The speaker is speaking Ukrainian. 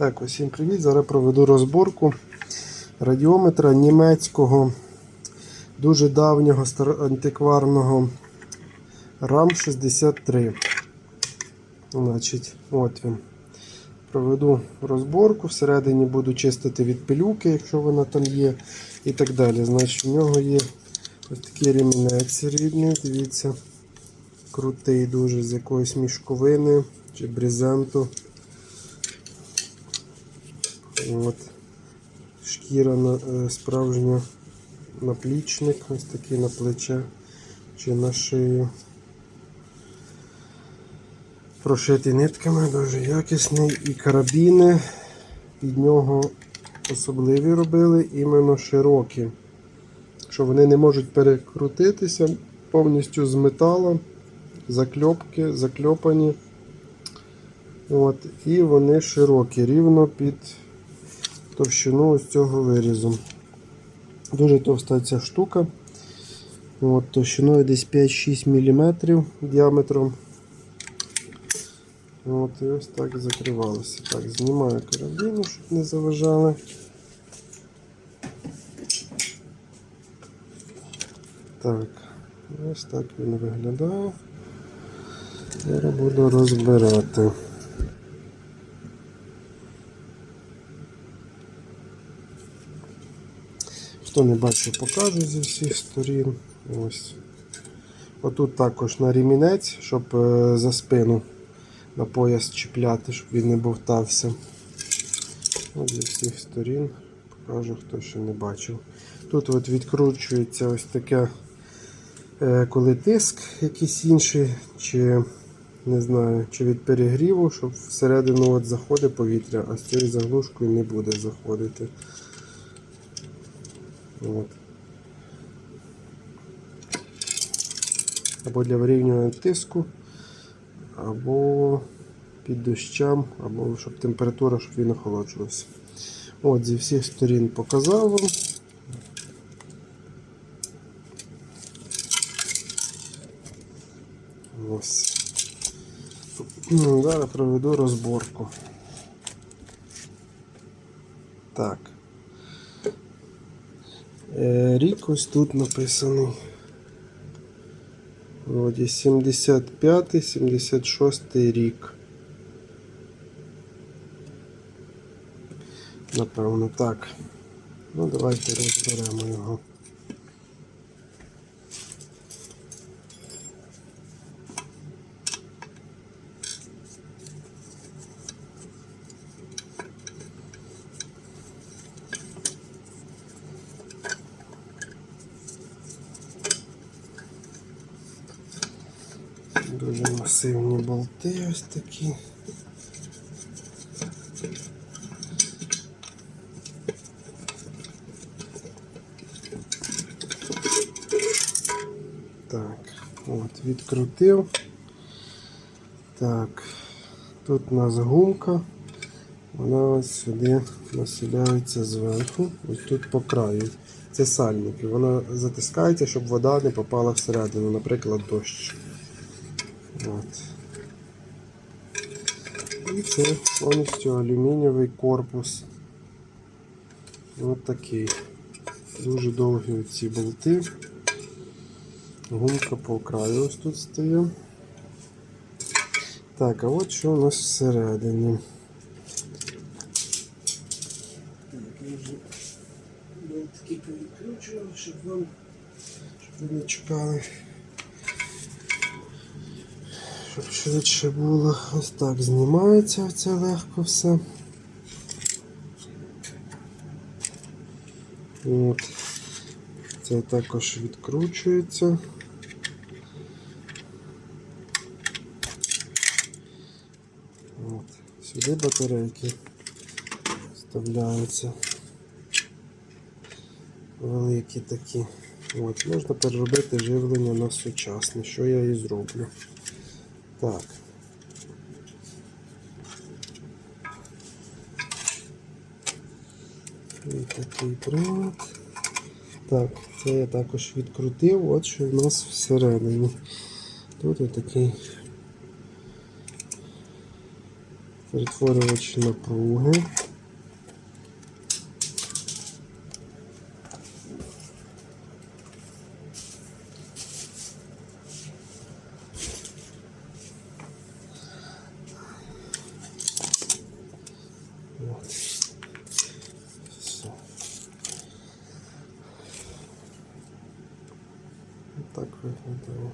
Так, усім привіт. Зараз проведу розборку радіометра німецького, дуже давнього антикварного RAM 63. Значить, от він. Проведу розборку, всередині буду чистити від пилюки, якщо вона там є, і так далі. Значить, у нього є ось такий ремінець рідний, дивіться, крутий дуже з якоїсь мішковини чи брезенту. От. Шкіра на, е, справжня наплічник, ось такий на плече чи на шию. Прошитий нитками, дуже якісний. І карабіни під нього особливі робили, іменно широкі. Що вони не можуть перекрутитися повністю з металу, закльопки, закльопані. От, і вони широкі, рівно під товщину ось цього вирізу. Дуже товста ця штука. От, товщиною десь 5-6 мм діаметром. От, і ось так закривалося. Так, знімаю карабіну, щоб не заважали. Так, ось так він виглядає. Зараз буду розбирати. Хто не бачив, покажу зі всіх сторін. Ось. Отут також на ремінець, щоб е, за спину на пояс чіпляти, щоб він не бовтався. От зі всіх сторін покажу, хто ще не бачив. Тут от відкручується ось таке, е, коли тиск якийсь інший, чи не знаю, чи від перегріву, щоб всередину от заходить повітря, а з цією заглушкою не буде заходити. От. Або для вирівнювання тиску, або під дощам, або щоб температура, щоб він охолоджувався. От, зі всіх сторін показав вам. Ось. Зараз проведу розборку. Так. Е, Рік ось тут написаний. Вроді 75-76 рік. Напевно, так. Ну, давайте розберемо його. Дуже масивні болти ось такі. Так, от, відкрутив. Так, тут у нас гумка. Вона ось сюди населяється зверху, ось тут по краю. Це сальники. Вона затискається, щоб вода не попала всередину, наприклад, дощ. От. І це повністю алюмінієвий корпус. Ось такий. Дуже довгі ці болти. Гумка по краю ось тут стає. Так, а от що у нас всередині. Так, я вже щоб вам щоб ви не чекали. Щоб швидше було. Ось так знімається це легко все. От. Це також відкручується. От. Сюди батарейки вставляються. Великі такі. От. Можна переробити живлення на сучасне, що я і зроблю. Так. І такий привод. Так, це я також відкрутив, от що в нас всередині. Тут отакий Перетворювач напруги. От. Все. Так виглядає.